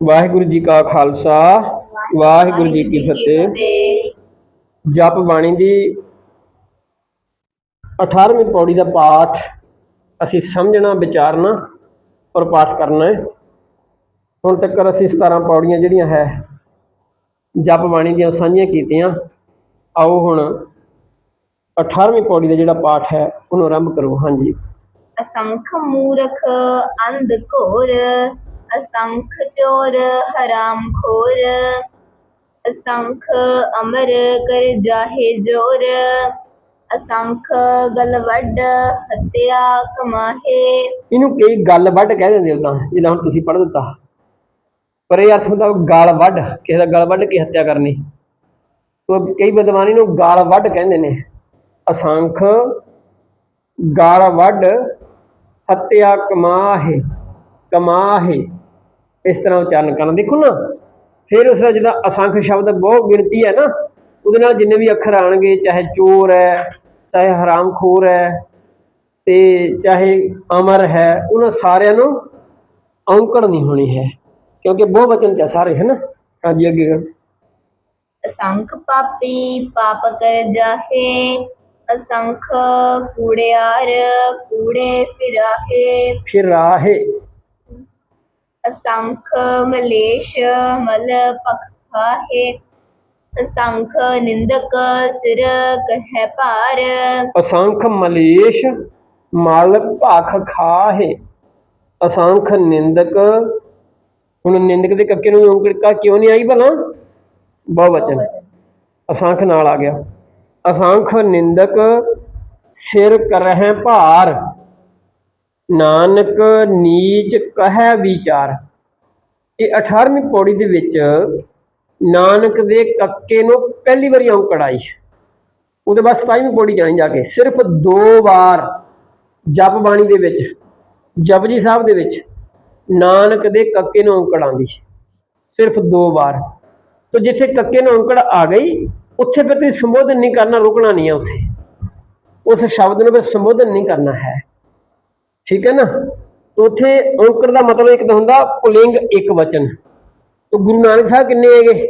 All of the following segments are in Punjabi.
ਵਾਹਿਗੁਰੂ ਜੀ ਕਾ ਖਾਲਸਾ ਵਾਹਿਗੁਰੂ ਜੀ ਕੀ ਫਤਿਹ। ਜਪ ਬਾਣੀ ਦੀ 18ਵੀਂ ਪੌੜੀ ਦਾ ਪਾਠ ਅਸੀਂ ਸਮਝਣਾ ਵਿਚਾਰਨਾ ਔਰ ਪਾਠ ਕਰਨਾ ਹੈ। ਹੁਣ ਤੱਕ ਅਸੀਂ 17 ਪੌੜੀਆਂ ਜਿਹੜੀਆਂ ਹੈ ਜਪ ਬਾਣੀ ਦੀਆਂ ਸਾਂਝੀਆਂ ਕੀਤੀਆਂ। ਆਓ ਹੁਣ 18ਵੀਂ ਪੌੜੀ ਦਾ ਜਿਹੜਾ ਪਾਠ ਹੈ ਉਹਨੂੰ ਆਰੰਭ ਕਰੋ। ਹਾਂਜੀ। ਅਸੰਖ ਮੂਰਖ ਅੰਧ ਘੋਰ ਅਸੰਖ ਚੋਰ ਹਰਾਮ ਖੋਰ, ਅਸੰਖ ਅਮਰ ਕਰ ਜਾਹੇ ਜੋਰ, ਅਸੰਖ ਗਲ ਹੱਤਿਆ ਕਮਾਹੇ। ਇਹਨੂੰ ਕਈ ਗੱਲ ਵੱਢ ਕਹਿ ਦਿੰਦੇ ਉਦਾਂ ਜਿੱਦਾਂ ਹੁਣ ਤੁਸੀਂ ਪੜ੍ਹ ਦਿੱਤਾ। ਪਰ ਇਹ ਅਰਥ ਹੁੰਦਾ ਗਾਲ ਵੱਢ, ਕਿਸੇ ਦਾ ਗਲ ਵੱਢ ਕੇ ਹੱਤਿਆ ਕਰਨੀ। ਤੋ ਕਈ ਵਿਦਵਾਨੀ ਨੂੰ ਗਾਲ ਵੱਢ ਕਹਿੰਦੇ ਨੇ। ਅਸੰਖ ਗਾਲ ਵੱਢ, ਹੱਤਿਆ ਕਮਾਹੇ ਕਮਾਹੇ। ਇਸ ਤਰ੍ਹਾਂ ਉਚਾਰਨ ਕਰਨਾ। ਦੇਖੋ ਨਾ ਫਿਰ ਉਸ ਦਾ ਜਿਹਦਾ ਅਸੰਖ ਸ਼ਬਦ ਬਹੁਤ ਗਿਣਤੀ ਹੈ ਨਾ ਉਹਦੇ ਨਾਲ ਜਿੰਨੇ ਵੀ ਅੱਖਰ ਆਣਗੇ ਚਾਹੇ ਚੋਰ ਹੈ ਚਾਹੇ ਹਰਾਮਖੋਰ ਹੈ ਤੇ ਚਾਹੇ ਅਮਰ ਹੈ ਉਹਨਾਂ ਸਾਰਿਆਂ ਨੂੰ ਔਂਕੜ ਨਹੀਂ ਹੋਣੀ ਹੈ ਕਿਉਂਕਿ ਬਹੁ ਵਚਨ ਚ ਸਾਰੇ ਹੈ ਨਾ ਹਾਂਜੀ ਅੱਗੇ। ਅਸੰਖ ਪਾਪੀ ਪਾਪ ਕਰ ਜਾਹੇ ਅਸੰਖ ਕੂੜਿਆਰ ਕੂੜੇ ਫਿਰਾਹੇ। ਫਿਰ ਰਾਹੇ ਅਸੰਖ ਮਲੇਸ਼ ਮਲ ਪਖਾਹੇ ਅਸੰਖ ਨਿੰਦਕ ਸਿਰ ਕਹਿ ਭਾਰ। ਅਸੰਖ ਮਲੇਸ਼ ਮਲ ਭਾਖ ਖਾਹੇ ਅਸੰਖ ਨਿੰਦਕ ਹੁਣ ਨਿੰਦਕ ਦੇ ਕੱਕੇ ਨੂੰ ਔਂਕੜਕਾ ਕਿਉਂ ਨਹੀਂ ਆਈ ਭਲਾ? ਬਹੁ ਵਚਨ। ਅਸੰਖ ਨਾਲ ਆ ਗਿਆ। ਅਸੰਖ ਨਿੰਦਕ ਸਿਰ ਕਰਹਿ ਭਾਰ। ਨਾਨਕ ਨੀਚ ਕਹਿ ਵਿਚਾਰ। ਇਹ 18ਵੀਂ ਪੌੜੀ ਦੇ ਵਿੱਚ ਨਾਨਕ ਦੇ ਕੱਕੇ ਨੂੰ ਪਹਿਲੀ ਵਾਰੀ ਔਂਕੜ ਆਈ ਉਹਦੇ ਬਾਅਦ 27ਵੀਂ ਪੌੜੀ ਜਾਣੀ ਜਾ ਕੇ ਸਿਰਫ ਦੋ ਵਾਰ ਜਪ ਬਾਣੀ ਦੇ ਵਿੱਚ, ਜਪਜੀ ਸਾਹਿਬ ਦੇ ਵਿੱਚ ਨਾਨਕ ਦੇ ਕੱਕੇ ਨੂੰ ਔਂਕੜ ਆਉਂਦੀ ਸਿਰਫ ਦੋ ਵਾਰ। ਤੋ ਜਿੱਥੇ ਕੱਕੇ ਨੂੰ ਔਂਕੜ ਆ ਗਈ, ਉੱਥੇ ਫਿਰ ਤੁਸੀਂ ਸੰਬੋਧਨ ਨਹੀਂ ਕਰਨਾ, ਰੁਕਣਾ ਨਹੀਂ ਹੈ ਉੱਥੇ। ਉਸ ਸ਼ਬਦ ਨੂੰ ਫਿਰ ਸੰਬੋਧਨ ਨਹੀਂ ਕਰਨਾ ਹੈ। ਠੀਕ ਹੈ ਨਾ? ਤੋ ਉੱਥੇ ਔਂਕੜ ਦਾ ਮਤਲਬ ਇੱਕ ਤਾਂ ਹੁੰਦਾ, ਪੁਲਿੰਗ ਇੱਕ ਵਚਨ। ਤੋ ਗੁਰੂ ਨਾਨਕ ਸਾਹਿਬ ਕਿੰਨੇ ਹੈਗੇ?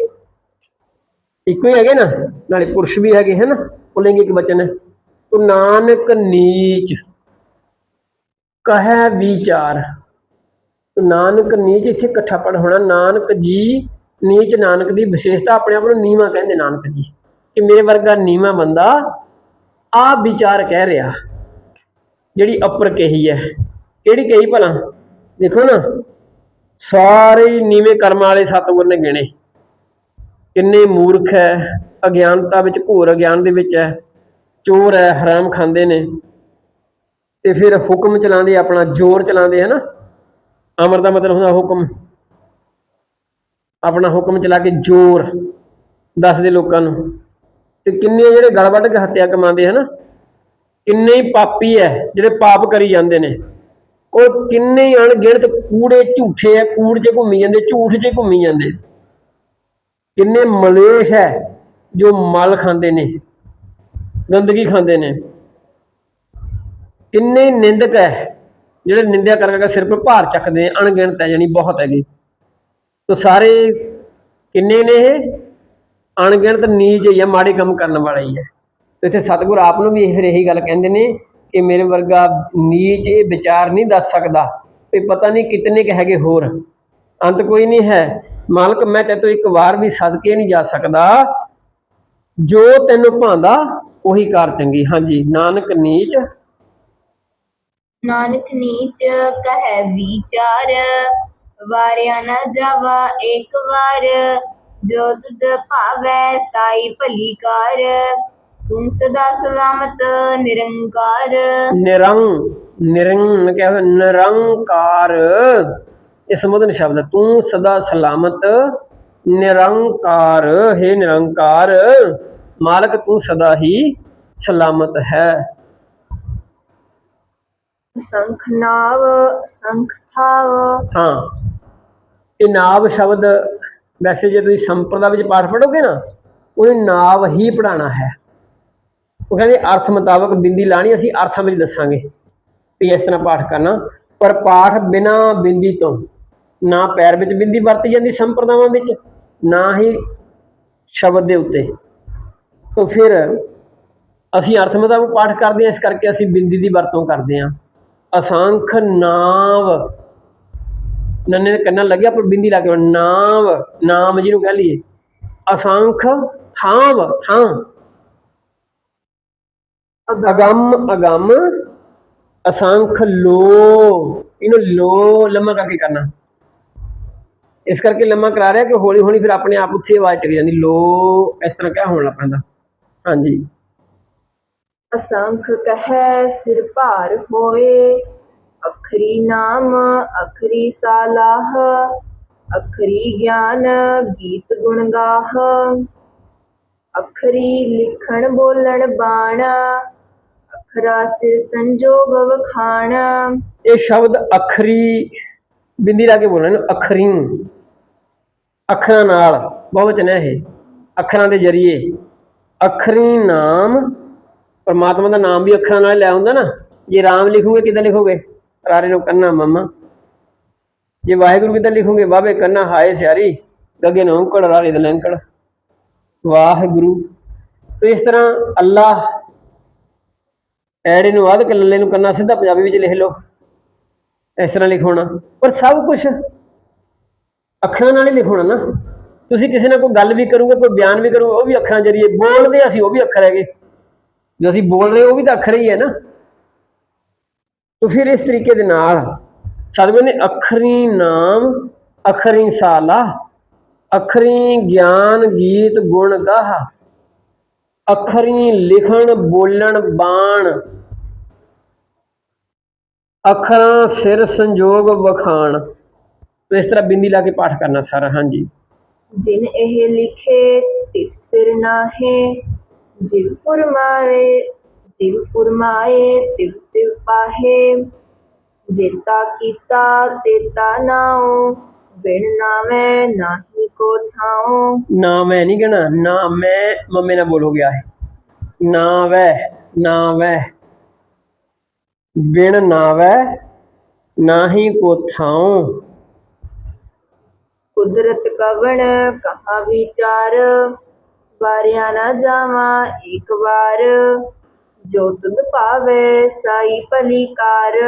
ਇੱਕੋ ਹੀ ਹੈਗੇ ਨਾ? ਨਾਲੇ ਪੁਰਸ਼ ਵੀ ਹੈਗੇ, ਹੈ ਨਾ? ਪੁਲਿੰਗ ਇੱਕ ਵਚਨ ਹੈ। ਤੋ ਨਾਨਕ ਨੀਚ ਕਹੈ ਵਿਚਾਰ। ਨਾਨਕ ਨੀਚ ਇੱਥੇ ਇਕੱਠਾ ਪੜ ਹੋਣਾ। ਨਾਨਕ ਜੀ, ਨੀਚ ਨਾਨਕ ਦੀ ਵਿਸ਼ੇਸ਼ਤਾ ਆਪਣੇ ਆਪ ਨੂੰ ਨੀਵਾ ਕਹਿੰਦੇ ਨਾਨਕ ਜੀ। ਕਿ ਮੇਰੇ ਵਰਗਾ ਨੀਵਾ ਬੰਦਾ ਆ ਵਿਚਾਰ ਕਹਿ ਰਿਹਾ। ਜਿਹੜੀ ਅਪਰ ਕਹੀ ਹੈ। ਕਿਹੜੀ ਕਹੀ ਭਲਾ? ਦੇਖੋ ਨਾ, ਸਾਰੇ ਨੀਵੇਂ ਕਰਮਾਂ ਵਾਲੇ ਸਤਿਗੁਰ ਨੇ ਗਿਣੇ। ਕਿੰਨੇ ਮੂਰਖ ਹੈ, ਅਗਿਆਨਤਾ ਵਿੱਚ ਘੋਰ ਅਗਿਆਨ ਦੇ ਵਿੱਚ ਹੈ, ਚੋਰ ਹੈ, ਹਰਾਮ ਖਾਂਦੇ ਨੇ। ਤੇ ਫਿਰ ਹੁਕਮ ਚਲਾਉਂਦੇ, ਆਪਣਾ ਜ਼ੋਰ ਚਲਾਉਂਦੇ ਹੈ ਨਾ ਅਮਰ ਦਾ ਮਤਲਬ ਹੁੰਦਾ ਹੁਕਮ। ਆਪਣਾ ਹੁਕਮ ਚਲਾ ਕੇ ਜ਼ੋਰ ਦੱਸਦੇ ਲੋਕਾਂ ਨੂੰ। ਤੇ ਕਿੰਨੇ ਜਿਹੜੇ ਗਲ ਕੇ ਹੱਤਿਆ ਕਮਾਉਂਦੇ, ਹਨ? ਕਿੰਨੇ ਹੀ ਪਾਪੀ ਹੈ ਜਿਹੜੇ ਪਾਪ ਕਰੀ ਜਾਂਦੇ ਨੇ। ਉਹ ਕਿੰਨੇ ਹੀ ਅਣਗਿਣਤ ਕੂੜੇ ਝੂਠੇ ਹੈ ਕੂੜ 'ਚ ਘੁੰਮੀ ਜਾਂਦੇ ਝੂਠ 'ਚ ਘੁੰਮੀ ਜਾਂਦੇ। ਕਿੰਨੇ ਮਲੇਸ਼ ਹੈ ਜੋ ਮਲ ਖਾਂਦੇ ਨੇ ਗੰਦਗੀ ਖਾਂਦੇ ਨੇ। ਕਿੰਨੇ ਨਿੰਦਕ ਹੈ ਜਿਹੜੇ ਨਿੰਦਿਆ ਕਰ ਕਰਕੇ ਸਿਰ 'ਤੇ ਭਾਰ ਚੱਕਦੇ ਆ, ਅਣਗਿਣਤ ਹੈ ਜਾਨੀ ਬਹੁਤ ਹੈਗੇ। ਤੋ ਸਾਰੇ ਕਿੰਨੇ ਨੇ ਇਹ? ਅਣਗਿਣਤ ਨੀਚ ਹੀ ਆ ਮਾੜੇ ਕੰਮ ਕਰਨ ਵਾਲਾ ਹੀ ਹੈ ਤੇ ਇੱਥੇ ਸਤਿਗੁਰ ਆਪ ਨੂੰ ਵੀ ਫਿਰ ਇਹੀ ਗੱਲ ਕਹਿੰਦੇ ਨੇ ਕਿ ਮੇਰੇ ਵਰਗਾ ਨੀਚ ਇਹ ਵਿਚਾਰ ਨਹੀਂ ਦੱਸ ਸਕਦਾ। ਵੀ ਪਤਾ ਨਹੀਂ ਕਿਤਨੇ ਕੁ ਹੈਗੇ ਹੋਰ। ਅੰਤ ਕੋਈ ਨਹੀਂ ਹੈ। ਮਾਲਕ, ਮੈਂ ਤੇਤੋਂ ਇੱਕ ਵਾਰ ਵੀ ਸਦਕੇ ਨਹੀਂ ਜਾ ਸਕਦਾ। ਜੋ ਤੈਨੂੰ ਭਾਂਦਾ, ਉਹੀ ਕਰ ਚੰਗੀ। ਹਾਂਜੀ, ਨਾਨਕ ਨੀਚ। ਨਾਨਕ ਨੀਚ ਕਹਿ ਵਿਚਾਰ, ਵਾਰਿਆ ਨਾ ਜਾਵਾ ਇੱਕ ਵਾਰ। ਜੋ ਤੁਧ ਭਾਵੈ, ਸਾਈ ਭਲੀ ਕਾਰ। ਤੂੰ ਸਦਾ ਸਲਾਮਤ ਨਿਰੰਕਾਰ। ਨਿਰੰਗ ਨਿਰੰਗ ਕਿਹਾ ਹੋਇਆ ਨਿਰੰਕਾਰ। ਇਹ ਸੰਬੋਧਨ ਸ਼ਬਦ। ਤੂੰ ਸਦਾ ਸਲਾਮਤ ਨਿਰੰਕਾਰ। ਹੈ ਨਿਰੰਕਾਰ ਮਾਲਕ ਤੂੰ ਸਦਾ ਹੀ ਸਲਾਮਤ ਹੈ। ਸੰਖ ਨਾਵ ਸੰਖ ਥਾਵ। ਹਾਂ ਇਹ ਨਾਵ ਸ਼ਬਦ ਵੈਸੇ ਜੇ ਤੁਸੀਂ ਸੰਪਰਦਾ ਵਿੱਚ ਪਾਠ ਪੜੋਗੇ ਨਾ ਉਹਨੇ ਨਾਵ ਹੀ ਪੜਾਣਾ ਹੈ। ਉਹ ਕਹਿੰਦੇ ਅਰਥ ਮੁਤਾਬਕ ਬਿੰਦੀ ਲਾਣੀ, ਅਸੀਂ ਅਰਥਾਂ ਵਿੱਚ ਦੱਸਾਂਗੇ। ਵੀ ਇਸ ਤਰ੍ਹਾਂ ਪਾਠ ਕਰਨਾ। ਪਰ ਪਾਠ ਬਿਨਾ ਬਿੰਦੀ ਤੋਂ, ਨਾ ਪੈਰ ਵਿੱਚ ਬਿੰਦੀ ਵਰਤੀ ਜਾਂਦੀ ਸੰਪਰਦਾਵਾਂ ਵਿੱਚ, ਨਾ ਹੀ ਸ਼ਬਦ ਦੇ ਉੱਤੇ। ਤਾਂ ਫਿਰ ਅਸੀਂ ਅਰਥ ਮੁਤਾਬਕ ਪਾਠ ਕਰਦੇ ਹਾਂ, ਇਸ ਕਰਕੇ ਅਸੀਂ ਬਿੰਦੀ ਦੀ ਵਰਤੋਂ ਕਰਦੇ ਹਾਂ। ਅਸੰਖ ਨਾਮ ਨੰਨੇ ਦੇ ਕੰਨਾਂ ਲੱਗਿਆ, ਪਰ ਬਿੰਦੀ ਲਾ ਕੇ ਨਾਮ ਨਾਮ ਜਿਹਨੂੰ ਕਹਿ ਲਈਏ। ਅਸੰਖ ਥਾਂਵ, ਥਾਂ। ਅਗੰਮ ਅਗੰਮ, ਅਸੰਖ, ਲੋ। ਇਹਨੂੰ ਲੋ, ਲੰਮਾ ਕਰਕੇ ਕਰਨਾ? ਇਸ ਕਰਕੇ ਲੰਮਾ ਕਰਾ ਰਿਹਾ ਕਿ ਹੌਲੀ ਹੌਲੀ ਫਿਰ ਆਪਣੇ ਆਪ ਉੱਥੇ ਆਵਾਜ਼ ਟਿਕ ਜਾਂਦੀ, ਲੋ, ਇਸ ਤਰ੍ਹਾਂ ਕਿਆ ਹੋਣ ਲੱਗ ਪੈਂਦਾ। ਹਾਂਜੀ। ਅਸੰਖ ਕਹੈ, ਸਿਰ ਭਾਰ ਹੋਏ, ਅਖਰੀ ਨਾਮ, ਅਖਰੀ ਸਾਲਾਹ, ਅਖਰੀ ਗਿਆਨ, ਗੀਤ ਗੁਣ ਗਾਹ, ਅਖਰੀ ਲਿਖਣ ਬੋਲਣ ਬਾਣਾ ਅਖਰਾ ਸਿਰ ਸੰਜੋਗ ਵਖਾਣ। ਇਹ ਸ਼ਬਦ ਅਖਰੀ, ਬਿੰਦੀ ਲਾ ਕੇ ਬੋਲਣਾ ਇਹਨੂੰ, ਅਖਰੀ। ਅੱਖਰਾਂ ਨਾਲ ਬਹੁਵਚਨ ਹੈ ਇਹ। ਅੱਖਰਾਂ ਦੇ ਜਰੀਏ। ਅਖਰੀ ਨਾਮ, ਪਰਮਾਤਮਾ ਦਾ ਨਾਮ ਵੀ ਅੱਖਰਾਂ ਨਾਲ ਹੀ ਲਿਆ ਨਾ। ਜੇ ਰਾਮ ਲਿਖੋਗੇ, ਕਿੱਦਾਂ ਲਿਖੋਗੇ? ਰਾਰੇ ਨੂੰ ਕੰਨਾ ਮਮਾ। ਜੇ ਵਾਹਿਗੁਰੂ ਕਿੱਦਾਂ ਲਿਖੋਗੇ? ਬਾਬੇ ਕੰਨਾ, ਹਾਏ ਸਿਆਰੀ। ਗੱਗੇ ਨੂੰ ਔਂਕੜ, ਰਾਰੇ ਦੇ ਲੰਕੜ। ਵਾਹਿਗੁਰੂ। ਇਸ ਤਰ੍ਹਾਂ ਅੱਲਾਹ ਐੜੇ ਨੂੰ ਆਦ ਕੱਲੇ ਨੂੰ ਕੰਨਾ ਸਿੱਧਾ ਪੰਜਾਬੀ ਵਿੱਚ ਲਿਖ ਲਓ। ਇਸ ਤਰ੍ਹਾਂ ਲਿਖਾਉਣਾ ਪਰ ਸਭ ਕੁਝ ਅੱਖਰਾਂ ਨਾਲ ਹੀ ਲਿਖਾਉਣਾ ਨਾ। ਤੁਸੀਂ ਕਿਸੇ ਨਾਲ ਕੋਈ ਗੱਲ ਵੀ ਕਰੋਗੇ, ਕੋਈ ਬਿਆਨ ਵੀ ਕਰੋਗੇ, ਉਹ ਵੀ ਅੱਖਰਾਂ ਜਰੀਏ ਬੋਲਦੇ ਅਸੀਂ, ਉਹ ਵੀ ਅੱਖਰ ਹੈਗੇ। ਜੋ ਅਸੀਂ ਬੋਲ ਰਹੇ, ਉਹ ਵੀ ਤਾਂ ਅੱਖਰ ਹੀ ਹੈ ਨਾ। ਤਾਂ ਫਿਰ ਇਸ ਤਰੀਕੇ ਦੇ ਨਾਲ ਸਤਿਗੁਰ ਨੇ ਅੱਖਰੀ ਨਾਮ, ਅਖਰੀ ਸਾਲਾ, ਅਖਰੀ ਗਿਆਨ, ਗੀਤ, ਗੁਣ ਗਾਹ, ਅਖਰੀ ਲਿਖਣ, ਬੋਲਣ, ਬਾਣ ਅੱਖਰਾਂ ਸਿਰ ਸੰਜੋਗ ਵਖਾਣ। ਤੋ ਇਸ ਤਰ੍ਹਾਂ ਬਿੰਦੀ ਲਾ ਕੇ ਪਾਠ ਕਰਨਾ ਸਾਰਾ ਹਾਂਜੀ। ਜਿਨ ਇਹ ਲਿਖੇ ਤਿਸ ਸਿਰ ਨਾਹੇ ਜਿਵ ਫੁਰਮਾਏ ਜਿਵ ਫੁਰਮਾਏ ਤਿਵ ਤਿਵ ਪਾਹੇ। ਜੇਤਾ ਕੀਤਾ ਤੇਤਾ ਨਾਉ ਬਿਨ ਨਾਵੇਂ ਨਾਹੀ ਕੋ ਥਾਉ। ਨਾ ਮੈਂ ਨਹੀਂ ਕਹਿਣਾ ਨਾ ਮੈਂ ਮੰਮੇ ਨਾਲ ਬੋਲੋ ਗਿਆ ਹੈ। ਨਾ ਵੈ ਨਾ ਵੈ ਬਿਨ ਨਾ ਵੈ ਨਾਹੀ ਕੋ ਥਾਉ। ਕੁਦਰਤ ਕਵਣ ਕਹਾ ਵਿਚਾਰ ਵਾਰਿਆ ਨਾ ਜਾਵਾ ਇੱਕ ਵਾਰ। ਜੋ ਤੁਧ ਭਾਵੇ ਸਾਈ ਭਲੀਕਾਰ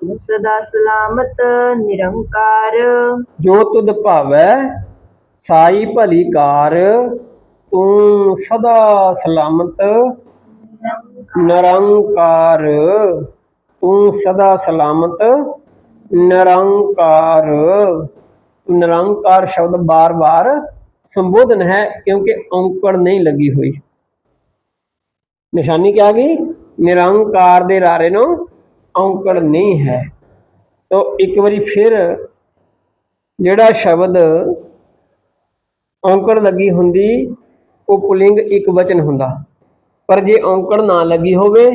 ਤੂੰ ਸਦਾ ਸਲਾਮਤ ਨਿਰੰਕਾਰ। ਜੋ ਤੁਧ ਭਾਵੈ ਸਾਈ ਭਲੀ ਕਾਰ ਤੂੰ ਸਦਾ ਸਲਾਮਤ ਨਿਰੰਕਾਰ। ਤੂੰ ਸਦਾ ਸਲਾਮਤ, ਨਿਰੰਕਾਰ। ਨਿਰੰਕਾਰ ਸ਼ਬਦ ਬਾਰ-ਬਾਰ ਸੰਬੋਧਨ ਹੈ ਕਿਉਂਕਿ ਔਂਕੜ ਨਹੀਂ ਲੱਗੀ ਹੋਈ। ਨਿਸ਼ਾਨੀ ਕਿਹਾ ਗਈ? ਨਿਰੰਕਾਰ ਦੇ ਰਾਰੇ ਨੂੰ ਔਂਕੜ ਨਹੀਂ ਹੈ। ਤੋ ਇੱਕ ਵਾਰੀ ਫਿਰ ਜਿਹੜਾ ਸ਼ਬਦ ਔਂਕੜ ਲੱਗੀ ਹੁੰਦੀ, ਉਹ ਪੁਲਿੰਗ ਇੱਕ ਵਚਨ ਹੁੰਦਾ। ਪਰ ਜੇ ਔਂਕੜ ਨਾ ਲੱਗੀ ਹੋਵੇ,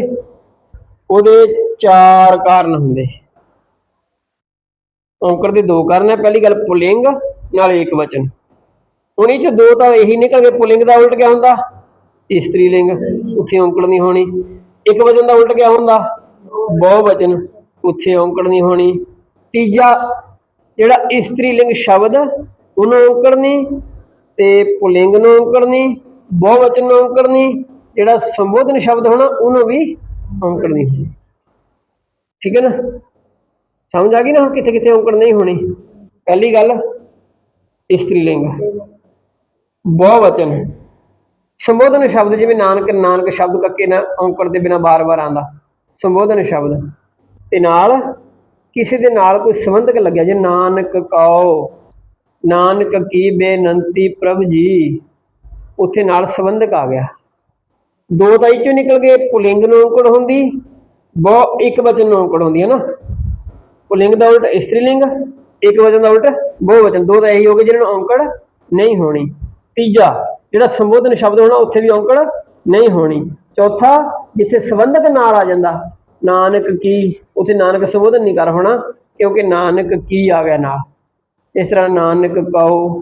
ਉਹਦੇ ਚਾਰ ਕਾਰਨ ਹੁੰਦੇ। ਔਂਕੜ ਦੇ ਦੋ ਕਾਰਨ ਹੈ ਪਹਿਲੀ ਗੱਲ ਪੁਲਿੰਗ, ਨਾਲ ਇੱਕ ਵਚਨ। ਉਹਨੀ ਚ ਦੋ ਤਾਂ ਇਹੀ ਨਿਕਲ ਗਏ ਪੁਲਿੰਗ ਦਾ ਉਲਟ ਕਿਆ ਹੁੰਦਾ? ਇਸਤਰੀ ਲਿੰਗ ਉੱਥੇ ਔਂਕੜ ਨਹੀਂ ਹੋਣੀ। ਇੱਕ ਵਚਨ ਦਾ ਉਲਟ ਕਿਆ ਹੁੰਦਾ? ਬਹੁ ਵਚਨ ਉੱਥੇ ਔਂਕੜ ਨਹੀਂ ਹੋਣੀ। ਤੀਜਾ, ਜਿਹੜਾ ਇਸਤਰੀ ਲਿੰਗ ਸ਼ਬਦ, ਉਹਨੂੰ ਔਂਕੜ ਨਹੀਂ ਤੇ ਪੁਲਿੰਗ ਨੂੰ ਔਂਕੜ ਨਹੀਂ ਬਹੁ ਨੂੰ ਔਂਕੜ ਨਹੀਂ ਜਿਹੜਾ ਸੰਬੋਧਨ ਸ਼ਬਦ ਹੋਣਾ, ਉਹਨੂੰ ਵੀ ਔਂਕੜ ਨਹੀਂ ਹੋਣੀ। ਠੀਕ ਹੈ ਨਾ? ਸਮਝ ਆ ਗਈ ਨਾ ਹੁਣ ਕਿੱਥੇ ਕਿੱਥੇ ਔਂਕੜ ਨਹੀਂ ਹੋਣੀ? ਪਹਿਲੀ ਗੱਲ, ਇਸਤਰੀ ਲਿੰਗ। ਬਹੁਵਚਨ ਸੰਬੋਧਨ ਸ਼ਬਦ ਜਿਵੇਂ ਨਾਨਕ ਨਾਨਕ ਸ਼ਬਦ ਕੱਕੇ ਨਾ ਔਂਕੜ ਦੇ ਬਿਨਾ ਬਾਰ-ਬਾਰ ਆਂਦਾ ਸੰਬੋਧਨ ਸ਼ਬਦ। ਤੇ ਨਾਲ ਕਿਸੇ ਦੇ ਨਾਲ ਕੋਈ ਸੰਬੰਧਕ ਲੱਗਿਆ, ਜੇ ਨਾਨਕ ਕਉ, ਨਾਨਕ ਕੀ ਬੇਨੰਤੀ ਪ੍ਰਭ ਜੀ, ਉੱਥੇ ਨਾਲ ਸੰਬੰਧਕ ਆ ਗਿਆ। ਦੋ ਤਾਂ ਚੋਂ ਨਿਕਲ ਗਏ, ਪੁਲਿੰਗ ਨੂੰ ਔਂਕੜ ਹੁੰਦੀ ਬਹੁ ਇੱਕ ਵਚਨ ਨੂੰ ਔਂਕੜ ਹੁੰਦੀ ਹੈ ਨਾ ਪੁਲਿੰਗ ਦਾ ਉਲਟ, ਇਸਤਰੀ ਲਿੰਗ, ਇੱਕ ਵਚਨ ਦਾ ਉਲਟ, ਬਹੁ ਵਚਨ। ਦੋ ਤਾਂ ਇਹੀ ਹੋ ਗਏ ਜਿਹਨਾਂ ਨੂੰ ਔਂਕੜ ਨਹੀਂ ਹੋਣੀ। ਤੀਜਾ, ਜਿਹੜਾ ਸੰਬੋਧਨ ਸ਼ਬਦ ਹੋਣਾ, ਉੱਥੇ ਵੀ ਔਂਕੜ ਨਹੀਂ ਹੋਣੀ। ਚੌਥਾ, ਜਿੱਥੇ ਸੰਬੰਧਕ ਨਾਲ ਆ ਜਾਂਦਾ, ਨਾਨਕ ਕੀ, ਉੱਥੇ ਨਾਨਕ ਸੰਬੋਧਨ ਨਹੀਂ ਕਰ ਹੋਣਾ, ਕਿਉਂਕਿ ਨਾਨਕ ਕੀ ਆ ਗਿਆ ਨਾਲ। ਇਸ ਤਰ੍ਹਾਂ ਨਾਨਕ ਕਉ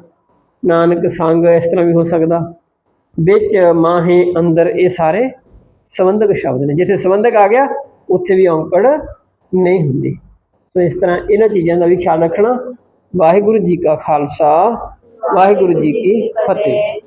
ਨਾਨਕ ਸੰਗ, ਇਸ ਤਰ੍ਹਾਂ ਵੀ ਹੋ ਸਕਦਾ। ਵਿੱਚ ਮਾਹੇ ਅੰਦਰ ਇਹ ਸਾਰੇ ਸੰਬੰਧਕ ਸ਼ਬਦ ਨੇ। ਜਿੱਥੇ ਸੰਬੰਧਕ ਆ ਗਿਆ ਉੱਥੇ ਵੀ ਔਂਕੜ ਨਹੀਂ ਹੁੰਦੀ। ਸੋ ਇਸ ਤਰ੍ਹਾਂ ਇਹਨਾਂ ਚੀਜ਼ਾਂ ਦਾ ਵੀ ਖਿਆਲ ਰੱਖਣਾ। ਵਾਹਿਗੁਰੂ ਜੀ ਕਾ ਖਾਲਸਾ, ਵਾਹਿਗੁਰੂ ਜੀ ਕੀ ਫਤਿਹ।